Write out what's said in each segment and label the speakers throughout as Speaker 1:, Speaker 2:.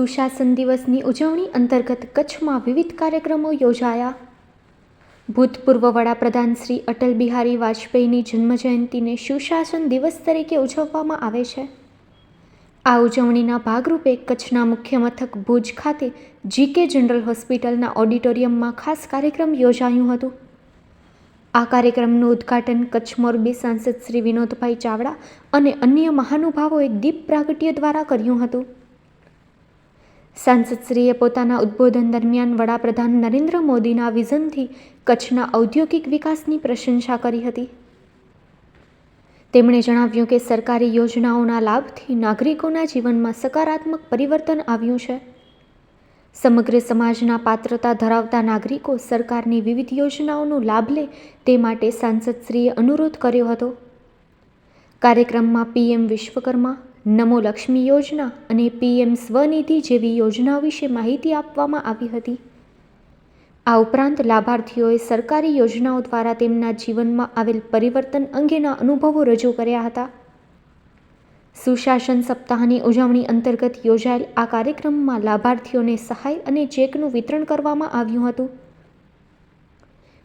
Speaker 1: સુશાસન દિવસની ઉજવણી અંતર્ગત કચ્છમાં વિવિધ કાર્યક્રમો યોજાયા. ભૂતપૂર્વ વડાપ્રધાન શ્રી અટલ બિહારી વાજપેયીની જન્મજયંતિને સુશાસન દિવસ તરીકે ઉજવવામાં આવે છે. આ ઉજવણીના ભાગરૂપે કચ્છના મુખ્ય મથક ભુજ ખાતે જીકે જનરલ હોસ્પિટલના ઓડિટોરિયમમાં ખાસ કાર્યક્રમ યોજાયું હતું. આ કાર્યક્રમનું ઉદ્ઘાટન કચ્છ મોરબી સાંસદ શ્રી વિનોદભાઈ ચાવડા અને અન્ય મહાનુભાવોએ દીપ પ્રાગટ્ય દ્વારા કર્યું હતું. સાંસદશ્રીએ પોતાના ઉદ્બોધન દરમિયાન વડાપ્રધાન નરેન્દ્ર મોદીના વિઝનથી કચ્છના ઔદ્યોગિક વિકાસની પ્રશંસા કરી હતી. તેમણે જણાવ્યું કે સરકારી યોજનાઓના લાભથી નાગરિકોના જીવનમાં સકારાત્મક પરિવર્તન આવ્યું છે. સમગ્ર સમાજના પાત્રતા ધરાવતા નાગરિકો સરકારની વિવિધ યોજનાઓનો લાભ લે તે માટે સાંસદશ્રીએ અનુરોધ કર્યો હતો. કાર્યક્રમમાં પીએમ વિશ્વકર્મા નમો લક્ષ્મી યોજના અને પીએમ સ્વનિધિ જેવી યોજનાઓ વિશે માહિતી આપવામાં આવી હતી. આ ઉપરાંત લાભાર્થીઓએ સરકારી યોજનાઓ દ્વારા તેમના જીવનમાં આવેલ પરિવર્તન અંગેના અનુભવો રજૂ કર્યા હતા. સુશાસન સપ્તાહની ઉજવણી અંતર્ગત યોજાયેલ આ કાર્યક્રમમાં લાભાર્થીઓને સહાય અને ચેકનું વિતરણ કરવામાં આવ્યું હતું.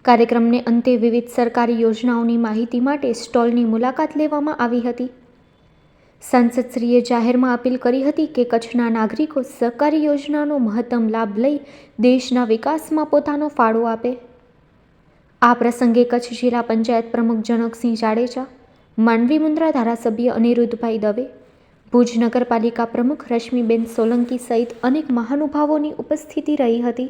Speaker 1: કાર્યક્રમને અંતે વિવિધ સરકારી યોજનાઓની માહિતી માટે સ્ટોલની મુલાકાત લેવામાં આવી હતી. સાંસદશ્રીએ જાહેરમાં અપીલ કરી હતી કે કચ્છના નાગરિકો સરકારી યોજનાનો મહત્તમ લાભ લઈ દેશના વિકાસમાં પોતાનો ફાળો આપે. આ પ્રસંગે કચ્છ જિલ્લા પંચાયત પ્રમુખ જનકસિંહ જાડેજા, માંડવી મુન્દ્રા ધારાસભ્ય અનિરુદ્ધભાઈ દવે, ભુજ નગરપાલિકા પ્રમુખ રશ્મિબેન સોલંકી સહિત અનેક મહાનુભાવોની ઉપસ્થિતિ રહી હતી.